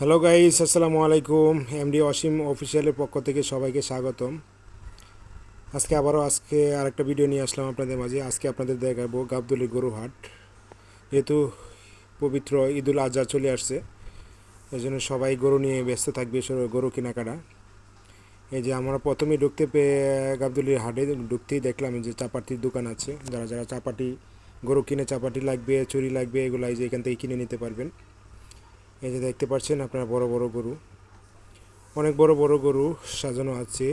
Hello guys আসসালামু আলাইকুম MD অসীম অফিসিয়ালের পক্ষ থেকে সবাইকে স্বাগতম। আজকে আবারও আজকে আরেকটা ভিডিও নিয়ে আসলাম আপনাদের মাঝে। আজকে আপনাদের দেখাবো গাবদুলি গরু হাট যেহেতু পবিত্র ঈদুল আজহা চলে আসছে এই জন্য সবাই গরু নিয়ে ব্যস্ত থাকবে গরু কেনাকাটা। এই যে আমরা প্রথমেই ঢুকতে পেয়ে গাবদুলির হাটে ঢুকতেই দেখলাম যে চাপাটির দোকান আছে। যারা যারা চাপাটি, গরু কিনে চাপাটি লাগবে, চুরি লাগবে, এগুলো এই যে এখান থেকে কিনে নিতে পারবেন। এই যে দেখতে পাচ্ছেন আপনারা বড় বড় গরু। অনেক বড় বড় গরু সাজানো আছে।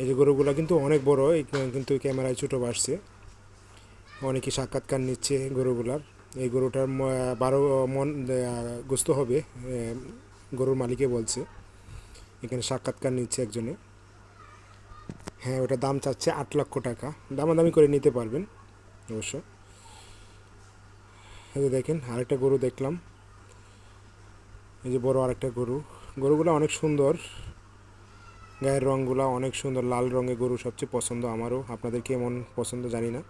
এই যে গরুগুলো কিন্তু অনেক বড় কিন্তু ক্যামেরায় ছোটো বাড়ছে। অনেকে সাক্ষাৎকার নিচ্ছে গরুগুলার এই গরুটার বারো মন গোস্ত হবে গরুর মালিকে বলছে। এখানে সাক্ষাৎকার নিচ্ছে একজনে। হ্যাঁ ওটা দাম চাচ্ছে আট লক্ষ টাকা। দামাদামি করে নিতে পারবেন অবশ্য। দেখেন, আরেকটা গরু দেখলাম। এই যে বড় আরেকটা গরু। গরুগুলো অনেক সুন্দর। গায়ের রঙগুলো অনেক সুন্দর। লাল রঙের গরু সবচেয়ে পছন্দ আমারও। আপনাদের কেমন পছন্দ জানি না।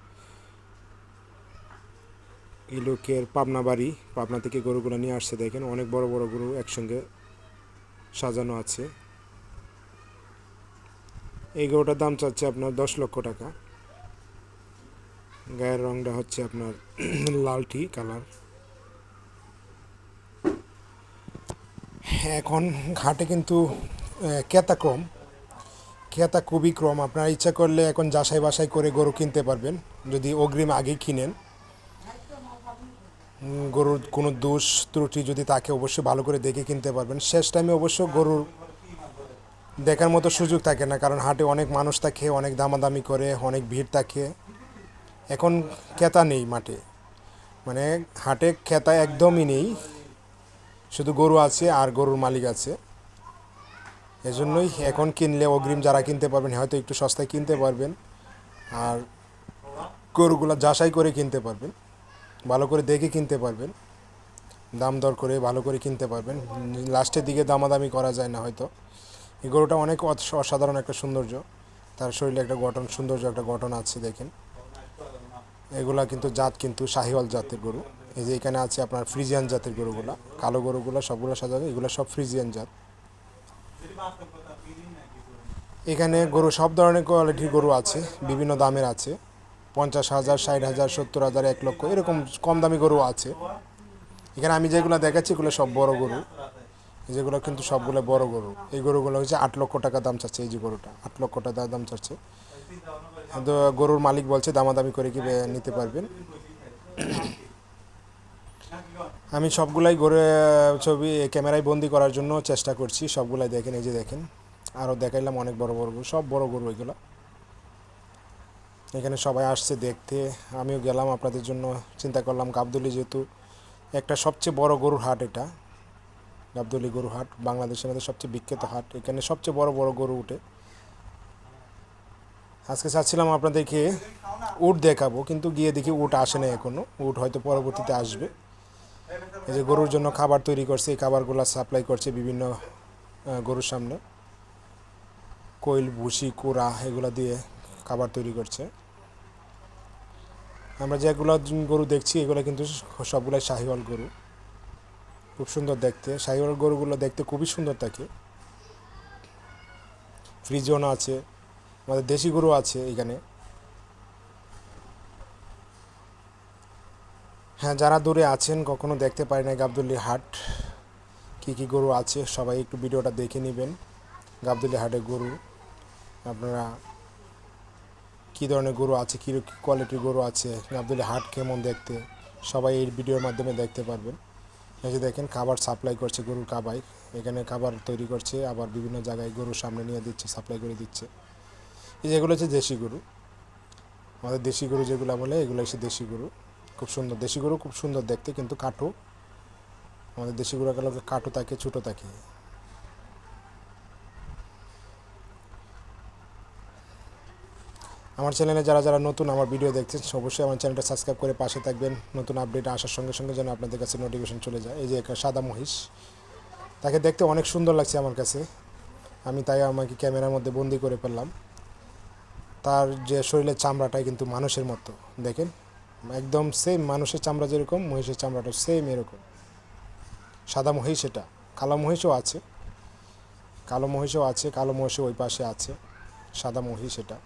এই লোকের পাবনা বাড়ি, পাবনা থেকে গরুগুলো নিয়ে আসছে দেখেন। অনেক বড় বড় গরু একসঙ্গে সাজানো আছে। এই গরুটার দাম চাচ্ছে আপনার দশ লক্ষ টাকা। গায়ের রঙটা হচ্ছে আপনার লালটি কালার। এখন ঘাটে কিন্তু আহ, ক্রেতা খুবই কম। আপনারা ইচ্ছা করলে এখন যাচাই বাসাই করে গরু কিনতে পারবেন। যদি অগ্রিম আগেই কিনেন। গরুর কোনো দোষ ত্রুটি যদি তাকে অবশ্যই ভালো করে দেখে কিনতে পারবেন। শেষ টাইমে অবশ্য গরুর দেখার মতো সুযোগ থাকে না কারণ হাটে অনেক মানুষ থাকে অনেক দামাদামি করে অনেক ভিড় থাকে। এখন ক্রেতা নেই মাঠে। মানে হাটে ক্রেতা একদমই নেই। শুধু গরু আছে আর গরুর মালিক আছে। এজন্যই এখন কিনলে অগ্রিম যারা কিনতে পারবেন, হয়তো একটু সস্তায় কিনতে পারবেন। আর গরুগুলো যাচাই করে কিনতে পারবেন। ভালো করে দেখে কিনতে পারবেন। দাম দর করে ভালো করে কিনতে পারবেন। লাস্টের দিকে দামাদামি করা যায় না হয়তো। এই গরুটা অনেক অসাধারণ একটা সৌন্দর্য। তার শরীরে একটা গঠন, সৌন্দর্য একটা গঠন আছে দেখেন। এগুলা কিন্তু জাত কিন্তু শাহিওয়াল জাতের গরু। এই যে এখানে আছে আপনার ফ্রিজিয়ান জাতের গরুগুলা, কালো গরুগুলো সবগুলো সাজানো, এগুলো সব ফ্রিজিয়ান জাত। এখানে গরু সব ধরনের কোয়ালিটির গরু আছে, বিভিন্ন দামের আছে। পঞ্চাশ হাজার, ষাট হাজার, সত্তর হাজার, এক লক্ষ, এরকম কম দামি গরু আছে। এখানে আমি যেগুলো দেখাচ্ছি, এগুলো সব বড় গরু। যেগুলো কিন্তু সবগুলো বড় গরু। এই গরুগুলো হচ্ছে আট লক্ষ টাকা দাম চাচ্ছে, এই যে গরুটা, আট লক্ষ টাকা দাম চাচ্ছে। গরুর মালিক বলছে, দামাদামি করে কি নিতে পারবেন? আমি সবগুলাই গরু ছবি, ক্যামেরায় বন্দি করার জন্য চেষ্টা করছি। সবগুলাই দেখেন, এই যে দেখেন আরও দেখাইলাম অনেক বড় বড় গরু, সব বড় গরু এগুলো। এখানে সবাই আসছে দেখতে। আমিও গেলাম আপনাদের জন্য, চিন্তা করলাম গাবদুলি যেহেতু একটা সবচেয়ে বড় গরুর হাট এটা গাবদুলি গরু হাট, বাংলাদেশের মধ্যে সবচেয়ে বিখ্যাত হাট। এখানে সবচেয়ে বড় বড় গরু উঠে। আজকে চাচ্ছিলাম আপনাদেরকে উট দেখাবো, কিন্তু গিয়ে দেখি উট আসে না এখনও। উট হয়তো পরবর্তীতে আসবে। এই যে গরুর জন্য খাবার তৈরি করছে, এই খাবারগুলো সাপ্লাই করছে বিভিন্ন গরুর সামনে। কোয়েল, ভুসি, কোড়া, এগুলো দিয়ে খাবার তৈরি করছে। আমরা যেগুলো গরু দেখছি, এগুলো কিন্তু সবগুলাই শাহিওয়াল গরু। খুব সুন্দর দেখতে। শাহিওয়াল গরুগুলো দেখতে খুবই সুন্দর থাকে। ফ্রিজন আছে। আমাদের দেশি গরু আছে এখানে। হ্যাঁ যারা দূরে আছেন, কখনো দেখতে পারি না গাবদুল্লি হাট। কী কী গরু আছে, সবাই একটু ভিডিওটা দেখে নেবেন। গাবদুল্লি হাটের গরু। আপনারা কী ধরনের গরু আছে, কী কোয়ালিটির গরু আছে গাবদুল্লি হাট কেমন দেখতে, সবাই এই ভিডিওর মাধ্যমে দেখতে পারবেন। যে দেখেন, খাবার সাপ্লাই করছে গরুর কাবাই। এখানে খাবার তৈরি করছে, আবার বিভিন্ন জায়গায় গরুর সামনে নিয়ে দিচ্ছে সাপ্লাই করে দিচ্ছে। যেগুলো হচ্ছে দেশি গরু, আমাদের দেশি গরু যেগুলো বলে, এগুলো হচ্ছে দেশি গরু। খুব সুন্দর, দেশি গরু খুব সুন্দর দেখতে, কিন্তু কাঠো, আমাদের দেশি গরুগুলো কাঠো থাকে, ছোটো থাকে। আমার চ্যানেলে যারা যারা নতুন আমার ভিডিও দেখছেন, অবশ্যই আমার চ্যানেলটা সাবস্ক্রাইব করে পাশে থাকবেন। নতুন আপডেট আসার সঙ্গে সঙ্গে যেন আপনাদের কাছে নোটিফিকেশন চলে যায়। এই যে একটা সাদা মহিষ, তাকে দেখতে অনেক সুন্দর লাগছে আমার কাছে। আমি তাই আমাকে ক্যামেরার মধ্যে বন্দি করে ফেললাম। তার যে শরীরের চামড়াটাই কিন্তু মানুষের মতো, দেখেন? একদম সেম মানুষের চামড়া যেরকম, মহিষের চামড়াটা সেম এরকম। সাদা মহিষ এটা, কালো মহিষও আছে। কালো মহিষও আছে, কালো মহিষও ওই পাশে আছে, সাদা মহিষ এটা।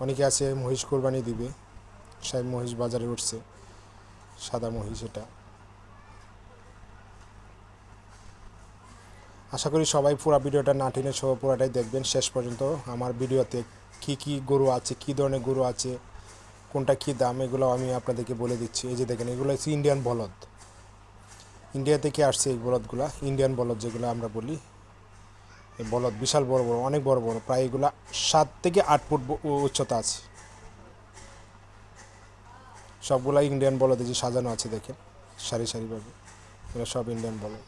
অনেকে আছে মহিষ কোরবানি দিবে সাহেব মহিষ বাজারে উঠছে, সাদা মহিষ এটা। আশা করি সবাই পুরো ভিডিওটা না টেনে সহ পুরোটাই দেখবেন। শেষ পর্যন্ত আমার ভিডিওতে কি কি গরু আছে, কি ধরনের গরু আছে, কোনটা কি দাম, এগুলো আমি আপনাদেরকে বলে দিচ্ছি। এই যে দেখেন, এগুলো হচ্ছে ইন্ডিয়ান বলদ। ইন্ডিয়া থেকে আসছে এই বলদগুলো? ইন্ডিয়ান বলদ যেগুলো আমরা বলি, এই বলদ বিশাল বড় বড়, অনেক বড় বড়, প্রায় এগুলা সাত থেকে আট ফুট উচ্চতা আছে। সবগুলা ইন্ডিয়ান বলদে যে সাজানো আছে দেখেন, সারি সারিভাবে। এগুলো সব ইন্ডিয়ান বলদ।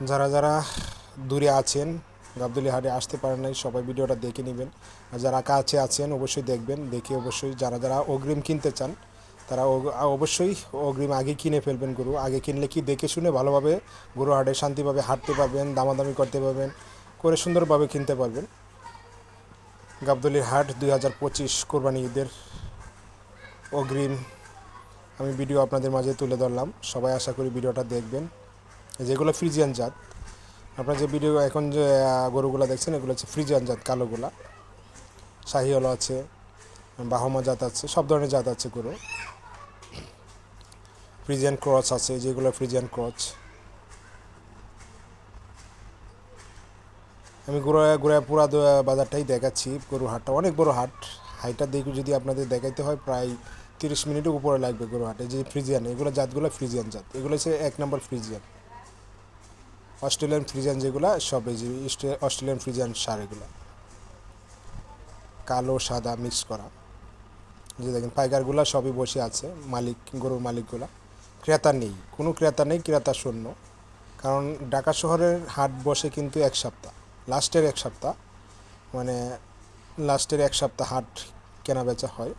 যারা যারা দূরে আছেন গাবদুলি হাটে আসতে পারেন নাই, সবাই ভিডিওটা দেখে নেবেন। আর যারা কাছে আছেন, অবশ্যই দেখবেন। দেখে অবশ্যই যারা যারা অগ্রিম কিনতে চান, তারা অবশ্যই অগ্রিম আগে কিনে ফেলবেন গরু। আগে কিনলে কি দেখে শুনে ভালোভাবে গরু হাটে শান্তিভাবে হাঁটতে পারবেন, দামাদামি করতে পারবেন, করে সুন্দরভাবে কিনতে পারবেন। গাবদুলির হাট দুই হাজার পঁচিশ কোরবানি ঈদের অগ্রিম আমি ভিডিও আপনাদের মাঝে তুলে ধরলাম। সবাই আশা করি ভিডিওটা দেখবেন। যেগুলো ফ্রিজিয়ান জাত। আপনার যে ভিডিও এখন যে গরুগুলো দেখছেন, এগুলো হচ্ছে ফ্রিজিয়ান জাত, কালোগুলা। শাহিওয়ালা আছে, বাহমা জাত আছে, সব ধরনের জাত আছে গরু। ফ্রিজিয়ান ক্রচ আছে যেগুলো ফ্রিজিয়ান ক্রচ আমি ঘুরে ঘুরে পুরা বাজারটাই দেখাচ্ছি, গরু হাটটা। অনেক বড় হাট। হাইটা দেখে যদি আপনাদের দেখাইতে হয়, প্রায় তিরিশ মিনিটের উপরে লাগবে গরু হাটে। যে ফ্রিজিয়ান, এগুলো জাতগুলো ফ্রিজিয়ান জাত। এগুলো হচ্ছে এক নম্বর ফ্রিজিয়ান। অস্ট্রেলিয়ান ফ্রিজিয়ান যেগুলো, সব এই যে অস্ট্রেলিয়ান ফ্রিজান সার এগুলো। কালো, সাদা মিক্স করা। যে দেখেন, পাইকারগুলো সবই বসে আছে, মালিক, গরুর মালিকগুলা। ক্রেতা নেই, কোনো ক্রেতা নেই, ক্রেতা শূন্য। কারণ ঢাকা শহরের হাট বসে কিন্তু এক সপ্তাহ, লাস্টের এক সপ্তাহ। মানে লাস্টের এক সপ্তাহ হাট কেনা বেচা হয়।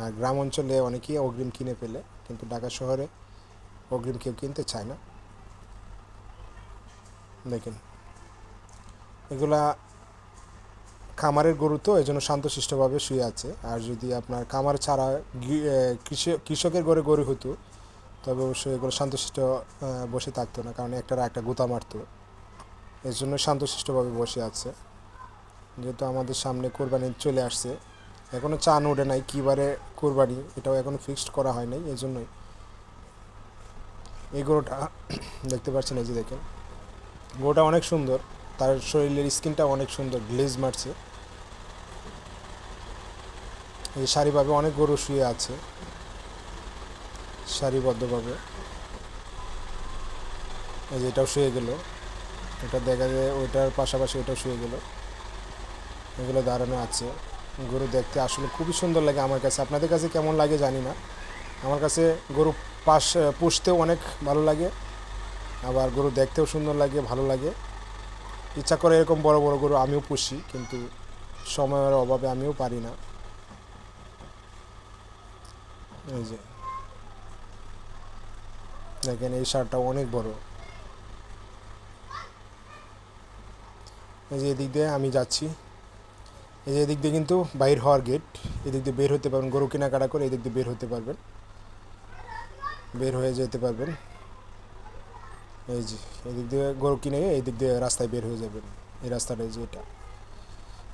আর গ্রাম অঞ্চলে অনেকেই অগ্রিম কিনে ফেলে, কিন্তু ঢাকা শহরে অগ্রিম কেউ কিনতে চায় না। দেখেন। এগুলা খামারের গরু তো এই জন্য শান্তশিষ্টভাবে শুয়ে আছে। আর যদি আপনার খামার ছাড়া কৃষকের ঘরে গরু হতো, তবে অবশ্যই এগুলো শান্তশিষ্ট বসে থাকতো না, কারণ একটা একটা গুতা মারতো। এর জন্য শান্তশিষ্টভাবে বসে আছে। যেহেতু আমাদের সামনে কোরবানি চলে আসছে এখনও চান ওঠে নাই কীবারে কোরবানি, এটাও এখনও ফিক্সড করা হয় নাই এই জন্যই এই গরুটা দেখতে পাচ্ছেন, এই যে দেখেন। গরুটা অনেক সুন্দর। তার শরীরের স্কিনটা অনেক সুন্দর, গ্লেজ মারছে। এই সারিভাবে অনেক গরু শুয়ে আছে। সারিবদ্ধভাবে। এই যে এটাও শুয়ে গেল। এটা দেখা যায় ওইটার পাশাপাশি ওইটাও শুয়ে গেল। এগুলো দাঁড়ানো আছে। গরু দেখতে আসলে খুবই সুন্দর লাগে আমার কাছে। আপনাদের কাছে কেমন লাগে জানি না। আমার কাছে গরু পাশ, পুষতেও অনেক ভালো লাগে। আবার গরু দেখতেও সুন্দর লাগে, ভালো লাগে। ইচ্ছা করে এরকম বড় বড় গরু আমিও পুষি, কিন্তু সময়ের অভাবে আমিও পারি না। এই যে। দেখেন, এই সারটা অনেক বড়। এই যে এদিক দিয়ে আমি যাচ্ছি। এই যে এদিক দিয়ে কিন্তু বাইর হওয়ার গেট এদিক দিয়ে বের হতে পারবেন, গরু কেনাকাটা করে এদিক দিয়ে বের হতে পারবেন। বের হয়ে যেতে পারবেন। এই যে, এদিক দিয়ে গরু কিনে এই দিক দিয়ে রাস্তায় বের হয়ে যাবেন। এই রাস্তাটা এই যে এটা।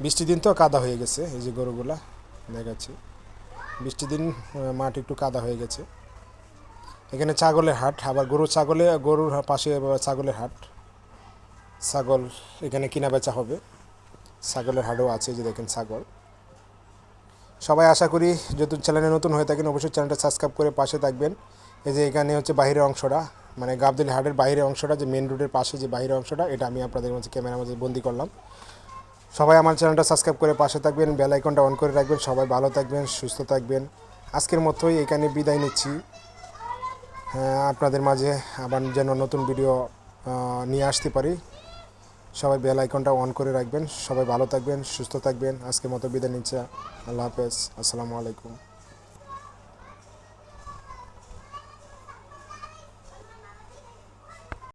বৃষ্টির দিন তো কাদা হয়ে গেছে, এই যে গরুগুলা, দেখাচ্ছি। বৃষ্টির দিন মাঠ একটু কাদা হয়ে গেছে। এখানে ছাগলের হাট, আবার গরু ছাগলে, গরুর পাশে ছাগলের হাট। ছাগল এখানে কিনা বেচা হবে। ছাগলের হাটও আছে যে দেখেন ছাগল। সবাই আশা করি যেহেতু চ্যানেলে নতুন হয়ে থাকেন, অবশ্যই চ্যানেলটা সাবস্ক্রাইব করে পাশে থাকবেন। এই যে এখানে হচ্ছে বাইরের অংশটা মানে গাবদুল হাটের বাইরের অংশটা যে মেন রোডের পাশে যে বাইরের অংশটা এটা আমি আপনাদের মাঝে ক্যামেরার মাঝে বন্দি করলাম। সবাই আমার চ্যানেলটা সাবস্ক্রাইব করে পাশে থাকবেন বেল আইকনটা অন করে রাখবেন সবাই ভালো থাকবেন সুস্থ থাকবেন। আজকের মতোই এখানে বিদায় নিচ্ছি। হ্যাঁ, আপনাদের মাঝে আবার যেন নতুন ভিডিও নিয়ে আসতে পারি। সবাই বেল আইকনটা অন করে রাখবেন সবাই ভালো থাকবেন সুস্থ থাকবেন। আজকের মতো বিদায় নিচ্ছে। আল্লাহ হাফেজ। আসসালামু আলাইকুম।